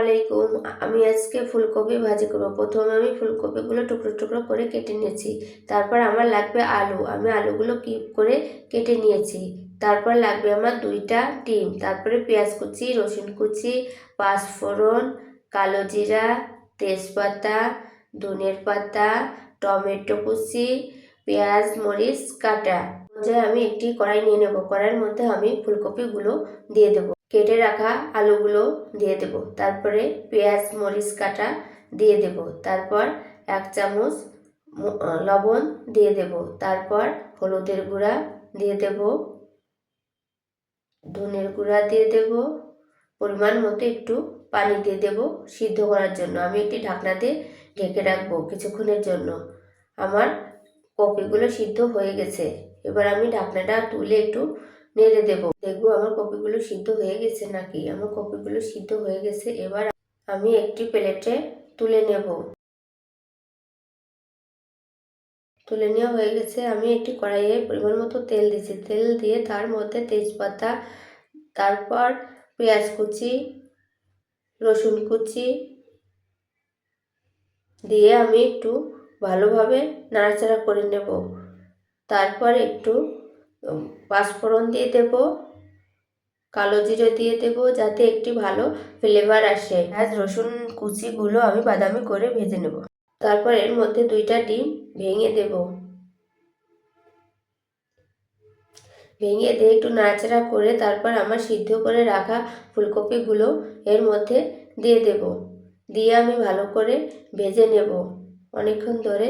আলাইকুম। আমি আজকে ফুলকপি ভাজি করব। প্রথমে আমি ফুলকপিগুলো টুকরো টুকরো করে কেটে নিয়েছি। তারপর আমার লাগবে আলু। আমি আলুগুলো কিপ করে কেটে নিয়েছি? তারপর লাগবে আমার দুইটা ডিম। তারপরে পেঁয়াজ কুচি, রসুন কুচি, পাঁচফোড়ন, কালো জিরা, তেজপাতা, ধনের পাতা, টমেটো কুচি, পেঁয়াজ, মরিচ, কাটা। যে আমি একটি কড়াই নিয়ে নেব। কড়াইয়ের মধ্যে আমি ফুলকপিগুলো দিয়ে দেবো। কেটে রাখা আলুগুলো দিয়ে দেব। তারপরে পেঁয়াজ, মরিচ কাটা দিয়ে দেব। তারপর এক চামচ লবণ দিয়ে দেব। তারপর হলুদের গুঁড়া দিয়ে দেব। ধনের গুঁড়া দিয়ে দেব। পরিমাণ মতো একটু পানি দিয়ে দেব সিদ্ধ করার জন্য। আমি একটি ঢাকনা দিয়ে ঢেকে রাখব কিছুক্ষণের জন্য। আমার কপিগুলো সিদ্ধ হয়ে গেছে। এবার আমি ঢাকনাটা তুলে একটু নেড়ে দেবো। দেখব আমার কপিগুলো সিদ্ধ হয়ে গেছে নাকি? আমার কপিগুলো সিদ্ধ হয়ে গেছে, এবার আমি একটি প্লেটে তুলে নেব। তুলে নেওয়া হয়ে গেছে, আমি একটি কড়াইয়ে পরিমাণ মতো তেল দিয়েছি। তেল দিয়ে তার মধ্যে তেজপাতা, তারপর পেঁয়াজ কুচি, রসুন কুচি দিয়ে আমি একটু ভালোভাবে নাড়াচাড়া করে নেব। তারপর একটু পাঁচফোড়ন দিয়ে দেব, কালো জিরে দিয়ে দেব যাতে একটি ভালো ফ্লেভার আসে। আজ রসুন কুচিগুলো আমি বাদামি করে ভেজে নেব। তারপর এর মধ্যে দুইটা ডিম ভেঙে দেব। ভেঙে দিয়ে একটু নাড়াচাড়া করে তারপর আমার সিদ্ধ করে রাখা ফুলকপিগুলো এর মধ্যে দিয়ে দেব। দিয়ে আমি ভালো করে ভেজে নেব। অনেকক্ষণ ধরে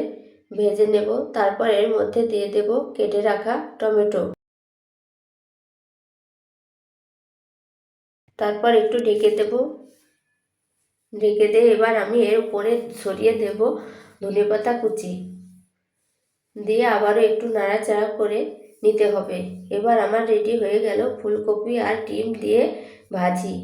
ভেজে নেব। তারপর এর মধ্যে দিয়ে দেব কেটে রাখা টমেটো। তারপর একটু ঢেকে দেব। ঢেকে দিয়ে এবার আমি এর উপরে ছড়িয়ে দেব ধনেপাতা কুচি। দিয়ে আবারও একটু নাড়াচাড়া করে নিতে হবে। এবার আমার রেডি হয়ে গেল ফুলকপি আর ডিম দিয়ে ভাজি।